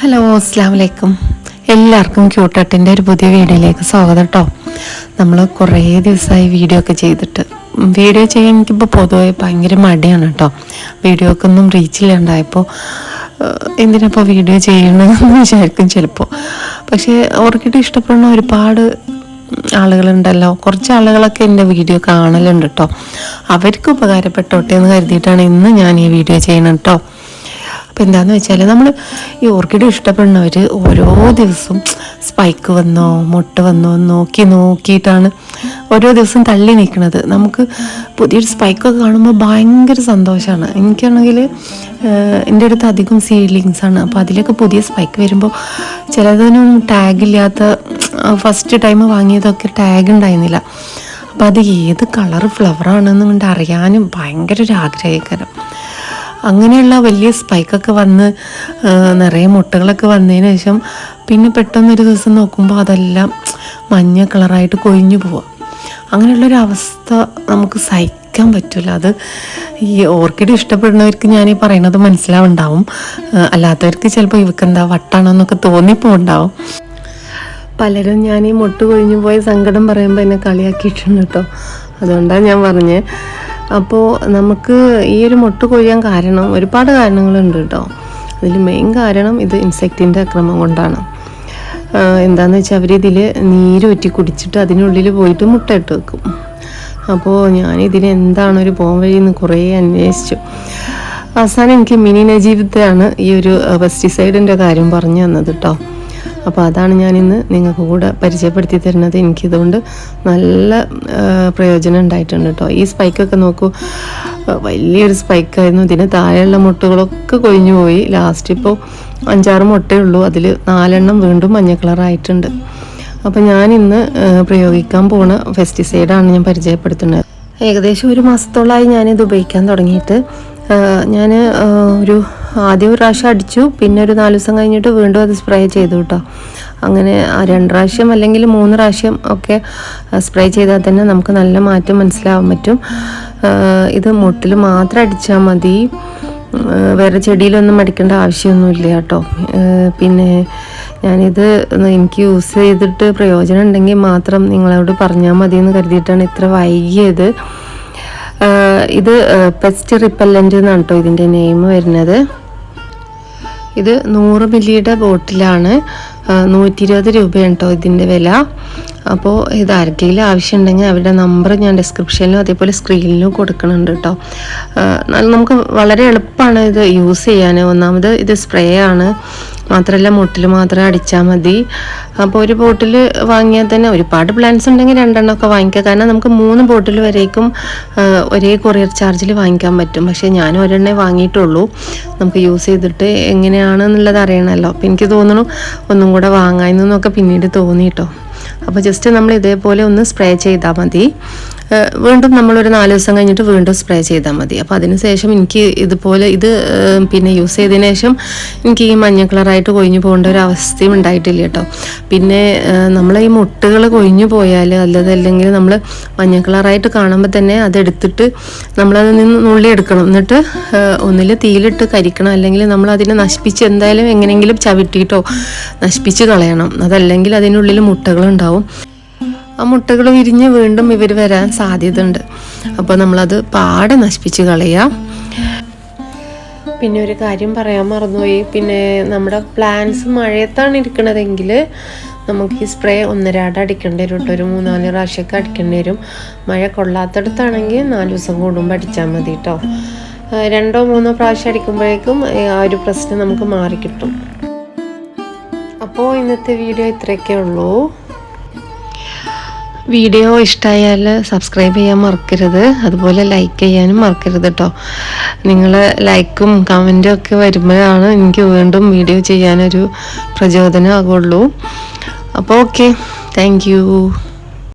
Hello അസ്സാം വലൈക്കും എല്ലാവർക്കും ക്യൂട്ടട്ടിന്റെ ഒരു പുതിയ വീഡിയോയിലേക്ക് സ്വാഗതം കേട്ടോ നമ്മൾ കുറേ ദിവസമായി വീഡിയോ ഒക്കെ ചെയ്തിട്ട്. വീഡിയോ ചെയ്യാൻ എനിക്കിപ്പോൾ പൊതുവെ ഭയങ്കര മടിയാണ് കേട്ടോ വീഡിയോ ഒക്കെ വീഡിയോക്കൊന്നും റീച്ചില്ലാണ്ടായപ്പോൾ എന്തിനപ്പോൾ വീഡിയോ ചെയ്യണമെന്ന് വിചാരിക്കും ചിലപ്പോൾ പക്ഷേ ഓർക്കിട്ട് ഇഷ്ടപ്പെടുന്ന ഒരുപാട് ആളുകളുണ്ടല്ലോ. കുറച്ച് ആളുകളൊക്കെ എന്റെ വീഡിയോ കാണലുണ്ട് കേട്ടോ അവർക്ക് ഉപകാരപ്പെട്ടോട്ടെ എന്ന് കരുതിയിട്ടാണ് ഇന്ന് ഞാൻ ഈ വീഡിയോ ചെയ്യണം കേട്ടോ അപ്പോൾ എന്താണെന്ന് വെച്ചാൽ നമ്മൾ ഈ ഓർക്കിഡ് ഇഷ്ടപ്പെടുന്നവർ ഓരോ ദിവസവും സ്പൈക്ക് വന്നോ മുട്ട വന്നോ നോക്കി നോക്കിയിട്ടാണ് ഓരോ ദിവസം തള്ളി നിൽക്കുന്നത്. നമുക്ക് പുതിയൊരു സ്പൈക്കൊക്കെ കാണുമ്പോൾ ഭയങ്കര സന്തോഷമാണ് എനിക്കാണെങ്കിൽ എന്റെ അടുത്ത് അധികം സീഡ്ലിങ്സ് ആണ്. അപ്പോൾ അതിലൊക്കെ പുതിയ സ്പൈക്ക് വരുമ്പോൾ ചിലതിനൊന്നും ടാഗില്ലാത്ത ഫസ്റ്റ് ടൈം വാങ്ങിയതൊക്കെ ടാഗ് ഉണ്ടായിരുന്നില്ല. അപ്പോൾ അത് ഏത് കളർ ഫ്ലവറാണെന്ന് കൊണ്ട് അറിയാനും ഭയങ്കര ഒരു ആഗ്രഹകരം. അങ്ങനെയുള്ള വലിയ സ്പൈക്കൊക്കെ വന്ന് നിറയെ മുട്ടകളൊക്കെ വന്നതിന് ശേഷം പിന്നെ പെട്ടെന്നൊരു ദിവസം നോക്കുമ്പോൾ അതെല്ലാം മഞ്ഞ കളറായിട്ട് കൊഴിഞ്ഞു പോവാം. അങ്ങനെയുള്ളൊരു അവസ്ഥ നമുക്ക് സഹിക്കാൻ പറ്റില്ല അത് ഈ ഓർക്കിഡ് ഇഷ്ടപ്പെടുന്നവർക്ക് ഞാൻ ഈ പറയുന്നത് മനസ്സിലാവുണ്ടാവും. അല്ലാത്തവർക്ക് ചിലപ്പോൾ ഇവക്ക് എന്താ വട്ടാണോ എന്നൊക്കെ തോന്നിപ്പോണ്ടാവും പലരും ഞാൻ ഈ മുട്ട് കൊഴിഞ്ഞു പോയ സങ്കടം പറയുമ്പോൾ എന്നെ കളിയാക്കിയിട്ടുണ്ട് കേട്ടോ അതുകൊണ്ടാണ് ഞാൻ പറഞ്ഞത് അപ്പോൾ നമുക്ക് ഈ ഒരു മുട്ട് കൊഴിയാൻ കാരണം ഒരുപാട് കാരണങ്ങളുണ്ട് കേട്ടോ. അതിൽ മെയിൻ കാരണം ഇത് ഇൻസെക്റ്റിന്റെ അക്രമം കൊണ്ടാണ്. എന്താണെന്ന് വെച്ചാൽ അവരിതിൽ നീര് ഒറ്റി കുടിച്ചിട്ട് അതിനുള്ളിൽ പോയിട്ട് മുട്ട ഇട്ട് വെക്കും. അപ്പോൾ ഞാൻ ഇതിന് എന്താണ് ഒരു പോം വഴി എന്ന് കുറേ അന്വേഷിച്ചു. അവസാനം എനിക്ക് മിനി നജീബത്തെയാണ് ഈ ഒരു പെസ്റ്റിസൈഡിന്റെ കാര്യം പറഞ്ഞു തന്നത് കേട്ടോ. അപ്പോൾ അതാണ് ഞാൻ ഇന്ന് നിങ്ങൾക്ക് കൂടെ പരിചയപ്പെടുത്തി തരുന്നത്. എനിക്കിതുകൊണ്ട് നല്ല പ്രയോജനം ഉണ്ടായിട്ടുണ്ട് കേട്ടോ ഈ സ്പൈക്കൊക്കെ നോക്കൂ. വലിയൊരു സ്പൈക്കായിരുന്നു ഇതിന് താഴെയുള്ള മുട്ടകളൊക്കെ കൊഴിഞ്ഞു പോയി. ലാസ്റ്റ് ഇപ്പോൾ അഞ്ചാറ് മുട്ടേ ഉള്ളൂ. അതിൽ നാലെണ്ണം വീണ്ടും മഞ്ഞ കളറായിട്ടുണ്ട് അപ്പോൾ ഞാൻ ഇന്ന് പ്രയോഗിക്കാൻ പോണ പെസ്റ്റിസൈഡാണ് ഞാൻ പരിചയപ്പെടുത്തുന്നത്. ഏകദേശം ഒരു മാസത്തോളമായി ഞാനിത് ഉപയോഗിക്കാൻ തുടങ്ങിയിട്ട്. ഞാൻ ഒരു ആദ്യം ഒരു പ്രാവശ്യം അടിച്ചു പിന്നെ ഒരു നാല് ദിവസം കഴിഞ്ഞിട്ട് വീണ്ടും അത് സ്പ്രേ ചെയ്തു കേട്ടോ അങ്ങനെ രണ്ട് പ്രാവശ്യം അല്ലെങ്കിൽ മൂന്ന് പ്രാവശ്യം ഒക്കെ സ്പ്രേ ചെയ്താൽ തന്നെ നമുക്ക് നല്ല മാറ്റം മനസ്സിലാവാൻ പറ്റും. ഇത് മുട്ടിൽ മാത്രം അടിച്ചാൽ മതി. വേറെ ചെടിയിലൊന്നും അടിക്കേണ്ട ആവശ്യമൊന്നുമില്ല കേട്ടോ പിന്നെ ഞാനിത് എനിക്ക് യൂസ് ചെയ്തിട്ട് പ്രയോജനം ഉണ്ടെങ്കിൽ മാത്രം നിങ്ങളോട് പറഞ്ഞാൽ മതി എന്ന് കരുതിയിട്ടാണ് ഇത്ര വൈകിയത്. ഇത് പെസ്റ്റ് റിപ്പല്ലന്റ് എന്നാണ് കേട്ടോ ഇതിന്റെ നെയിം വരുന്നത്. ഇത് നൂറ് മില്ലിയുടെ ബോട്ടിലാണ്. നൂറ്റി ഇരുപത് രൂപയാണ് കേട്ടോ ഇതിന്റെ വില. അപ്പോൾ ഇത് ആർക്കെങ്കിലും ആവശ്യമുണ്ടെങ്കിൽ അവരുടെ നമ്പർ ഞാൻ ഡിസ്ക്രിപ്ഷനിലും അതേപോലെ സ്ക്രീനിലും കൊടുക്കുന്നുണ്ട് കേട്ടോ നമുക്ക് വളരെ എളുപ്പമാണ് ഇത് യൂസ് ചെയ്യാൻ ഒന്നാമത് ഇത് സ്പ്രേ ആണ്. മാത്രമല്ല മുട്ടിൽ മാത്രം അടിച്ചാൽ മതി. അപ്പോൾ ഒരു ബോട്ടിൽ വാങ്ങിയാൽ തന്നെ ഒരുപാട് പ്ലാന്റ്സ് ഉണ്ടെങ്കിൽ രണ്ടെണ്ണമൊക്കെ വാങ്ങിക്കാം കാരണം നമുക്ക് മൂന്ന് ബോട്ടിൽ വരേക്കും ഒരേ കൊറിയർ ചാർജിൽ വാങ്ങിക്കാൻ പറ്റും. പക്ഷേ ഞാൻ ഒരെണ്ണേ വാങ്ങിയിട്ടുള്ളൂ. നമുക്ക് യൂസ് ചെയ്തിട്ട് എങ്ങനെയാണെന്നുള്ളത് അറിയണമല്ലോ. അപ്പോൾ എനിക്ക് തോന്നുന്നു ഒന്നും കൂടെ വാങ്ങാമെന്നൊക്കെ പിന്നീട് തോന്നി കേട്ടോ. അപ്പോൾ ജസ്റ്റ് നമ്മൾ ഇതേപോലെ ഒന്ന് സ്പ്രേ ചെയ്താൽ മതി. വീണ്ടും നമ്മളൊരു നാല് ദിവസം കഴിഞ്ഞിട്ട് വീണ്ടും സ്പ്രേ ചെയ്താൽ മതി. അപ്പോൾ അതിന് ശേഷം എനിക്ക് ഇതുപോലെ ഇത് പിന്നെ യൂസ് ചെയ്തതിന് ശേഷം എനിക്ക് ഈ മഞ്ഞ കളറായിട്ട് കൊഴിഞ്ഞു പോകേണ്ട ഒരു അവസ്ഥയും ഉണ്ടായിട്ടില്ല കേട്ടോ. പിന്നെ നമ്മൾ ഈ മുട്ടുകൾ കൊഴിഞ്ഞു പോയാൽ അല്ലതല്ലെങ്കിൽ നമ്മൾ മഞ്ഞ കളറായിട്ട് കാണുമ്പോൾ തന്നെ അതെടുത്തിട്ട് നമ്മളത് നിന്ന് നുള്ളി എടുക്കണം. എന്നിട്ട് ഒന്നിൽ തീയിലിട്ട് കരിക്കണം. അല്ലെങ്കിൽ നമ്മൾ അതിനെ നശിപ്പിച്ച് എന്തായാലും എങ്ങനെയെങ്കിലും ചവിട്ടിയിട്ടോ നശിപ്പിച്ച് കളയണം. അതല്ലെങ്കിൽ അതിനുള്ളിൽ മുട്ടകളുണ്ടാവും ആ മുട്ടകൾ വിരിഞ്ഞ് വീണ്ടും ഇവർ വരാൻ സാധ്യതയുണ്ട്. അപ്പോൾ നമ്മളത് പാടെ നശിപ്പിച്ച് കളയാം. പിന്നെ ഒരു കാര്യം പറയാൻ മറന്നുപോയി. പിന്നെ നമ്മുടെ പ്ലാന്റ്സ് മഴയത്താണ് ഇരിക്കണതെങ്കിൽ നമുക്ക് ഈ സ്പ്രേ ഒന്നരാട അടിക്കേണ്ടി വരും കേട്ടോ. ഒരു മൂന്നാൽ പ്രാവശ്യമൊക്കെ അടിക്കേണ്ടി വരും. മഴ കൊള്ളാത്തടത്താണെങ്കിൽ നാല് ദിവസം കൂടുമ്പോൾ അടിച്ചാൽ മതി കേട്ടോ. രണ്ടോ മൂന്നോ പ്രാവശ്യം അടിക്കുമ്പോഴേക്കും ആ ഒരു പ്രശ്നം നമുക്ക് മാറിക്കിട്ടും. അപ്പോൾ ഇന്നത്തെ വീഡിയോ ഇത്രയൊക്കെ ഉള്ളൂ. വീഡിയോ ഇഷ്ടമായാൽ സബ്സ്ക്രൈബ് ചെയ്യാൻ മറക്കരുത്. അതുപോലെ ലൈക്ക് ചെയ്യാനും മറക്കരുത് കേട്ടോ നിങ്ങൾ ലൈക്കും കമന്റും ഒക്കെ വരുമ്പോഴാണ് എനിക്ക് വീണ്ടും വീഡിയോ ചെയ്യാനൊരു പ്രചോദനമാകുള്ളൂ അപ്പോൾ ഓക്കെ താങ്ക്